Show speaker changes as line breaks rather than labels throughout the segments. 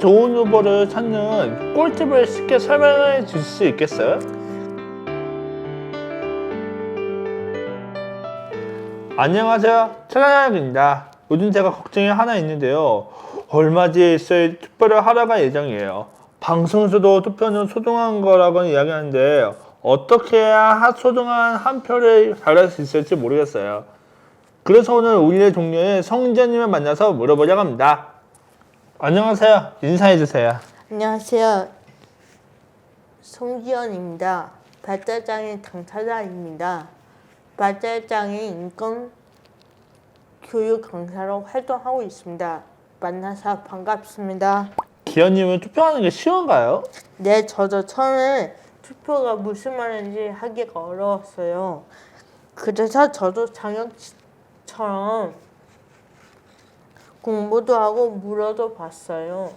좋은 후보를 찾는 꿀팁을 쉽게 설명해 줄 수 있겠어요? 안녕하세요. 차장입니다. 요즘 제가 걱정이 하나 있는데요. 얼마 뒤에 있을 투표를 하러 갈 예정이에요. 방송에서도 투표는 소중한 거라고 이야기하는데 어떻게 해야 하- 소중한 한 표를 달할 수 있을지 모르겠어요. 그래서 오늘 우리의 동료의 성재님을 만나서 물어보려고 합니다. 안녕하세요. 인사해 주세요.
안녕하세요. 송지연입니다. 발달장애 당사자입니다. 발달장애 인권 교육 강사로 활동하고 있습니다. 만나서 반갑습니다.
기현님은 투표하는 게 쉬운가요?
네, 저도 처음에 투표가 무슨 말인지 하기가 어려웠어요. 그래서 저도 장혁처럼 공부도 하고 물어도 봤어요.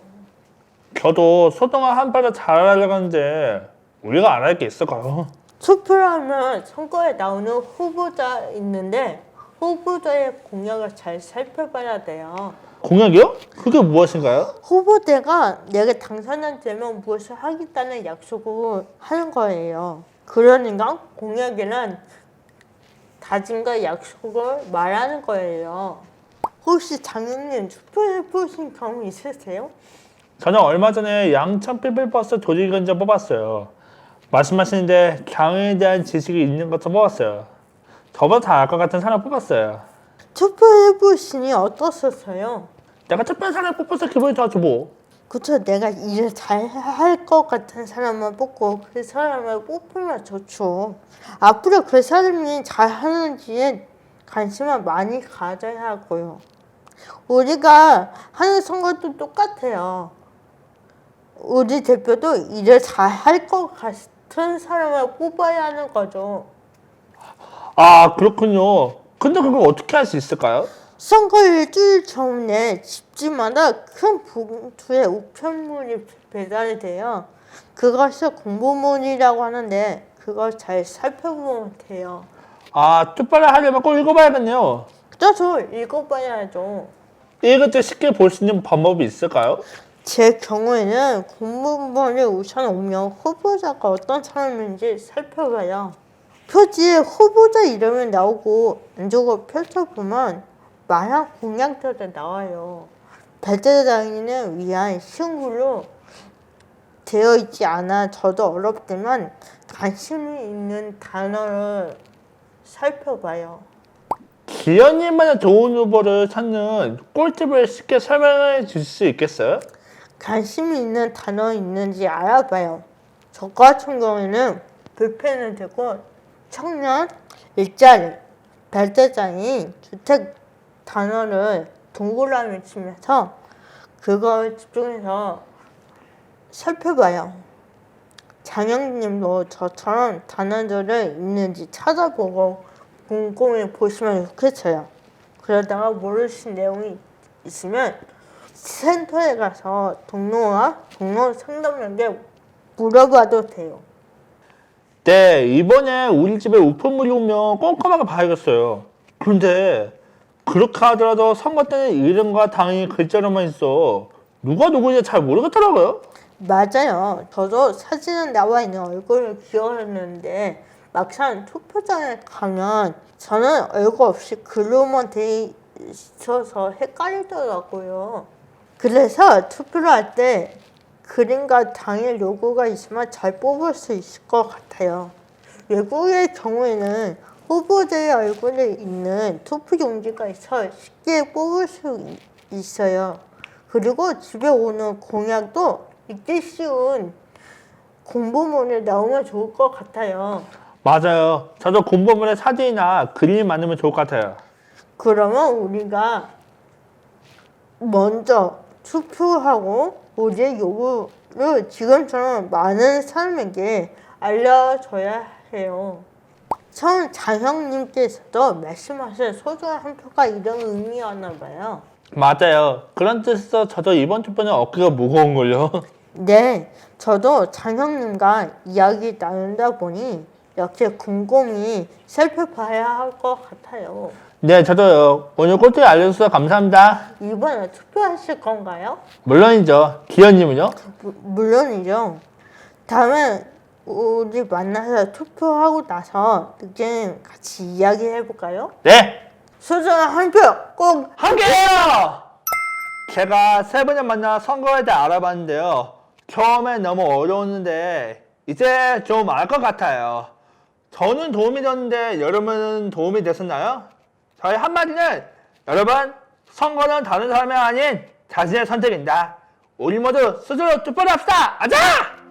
저도 소중한 한 표를 잘하려고 하는데 우리가 안할게 있을까요?
투표를 하면 선거에 나오는 후보자 있는데 후보자의 공약을 잘 살펴봐야 돼요.
공약이요? 그게 무엇인가요?
후보자가 내가 당선이 되면 무엇을 하겠다는 약속을 하는 거예요. 그러니까 공약이란 다짐과 약속을 말하는 거예요. 혹시 장현님 투표해 보신 경험 있으세요?
저는 얼마 전에 양천 피플버스 조직위원장 뽑았어요. 말씀하시는데 장애에 대한 지식이 있는 것도 뽑았어요. 저보다 다 알 것 같은 사람 뽑았어요.
투표해 보시니 어떠셨어요?
내가 특별한 사람 뽑아서 기분이 좋아져 뭐.
그쵸 내가 일을 잘 할 것 같은 사람만 뽑고 그 사람을 뽑으면 좋죠 앞으로 그 사람이 잘 하는지에 관심을 많이 가져야 하고요 우리가 하는 선거도 똑같아요 우리 대표도 일을 잘 할 것 같은 사람을 뽑아야 하는 거죠
아 그렇군요. 근데 그걸 어떻게 할 수 있을까요?
선거 일주일 전에 집집마다 큰 봉투에 우편물이 배달이 돼요. 그것을 공보물이라고 하는데 그걸 잘 살펴보면 돼요.
아 투표를 하려면 꼭 읽어봐야겠네요.
저도 읽어봐야죠.
읽을 때 쉽게 볼 수 있는 방법이 있을까요?
제 경우에는 공보물이 우선 오면 후보자가 어떤 사람인지 살펴봐요. 표지에 후보자 이름이 나오고 안쪽을 펼쳐보면 많은 공약들이 나와요. 발달장애인을 위한 글로 되어 있지 않아 저도 어렵지만 관심이 있는 단어를 살펴봐요.
기현님만의 좋은 후보를 찾는 꿀팁을 쉽게 설명해 줄 수 있겠어요?
관심이 있는 단어 있는지 알아봐요. 저 같은 경우에는 불펜을 들고 청년, 일자리, 발달장애인, 주택 단어를 동그라미 치면서 그걸 집중해서 살펴봐요. 장영님도 저처럼 단어들을 있는지 찾아보고 꼼꼼히 보시면 좋겠어요. 그러다가 모르신 내용이 있으면 센터에 가서 동료와 동료 상담에게 물어봐도 돼요.
네, 이번에 우리 집에 우편물이 오면 꼼꼼하게 봐야겠어요. 그런데 그렇게 하더라도 선거 때는 이름과 당이 글자로만 있어. 누가 누구인지 잘 모르겠더라고요.
맞아요. 저도 사진은 나와 있는 얼굴을 기억했는데 막상 투표장에 가면 저는 얼굴 없이 글로만 돼 있어서 헷갈리더라고요. 그래서 투표를 할 때 그림과 당일 로고가 있으면 잘 뽑을 수 있을 것 같아요. 외국의 경우에는 후보자의 얼굴이 있는 투표 용지가 있어 쉽게 뽑을 수 이- 있어요. 그리고 집에 오는 공약도 읽기 쉬운 공보문이 나오면 좋을 것 같아요.
맞아요. 저도 공보물에 사진이나 그림이 많으면 좋을 것 같아요.
그러면 우리가 먼저 투표하고 우리의 요구를 지금처럼 많은 사람에게 알려줘야 해요. 처음 장형님께서도 말씀하신 소중한 한 표가 이런 의미였나 봐요.
맞아요. 그런 뜻에서 저도 이번 투표는 어깨가 무거운걸요.
네, 저도 장형님과 이야기 나누다 보니 역시 곰곰이 살펴봐야 할 것 같아요.
네, 저도요. 오늘 꿀팁 알려주셔서 감사합니다.
이번에 투표하실 건가요?
물론이죠. 기현님은요?
무- 물론이죠. 다음에 우리 만나서 투표하고 나서 느낌 같이 이야기해 볼까요?
네!
소중한 한표꼭
함께해요! 제가 세 번째 만나 선거에 대해 알아봤는데요. 처음엔 너무 어려웠는데, 이제 좀 알 것 같아요. 저는 도움이 됐는데, 여러분은 도움이 되셨나요? 저희 한마디는, 여러분, 선거는 다른 사람이 아닌 자신의 선택입니다. 우리 모두 스스로 투표를 합시다! 아자!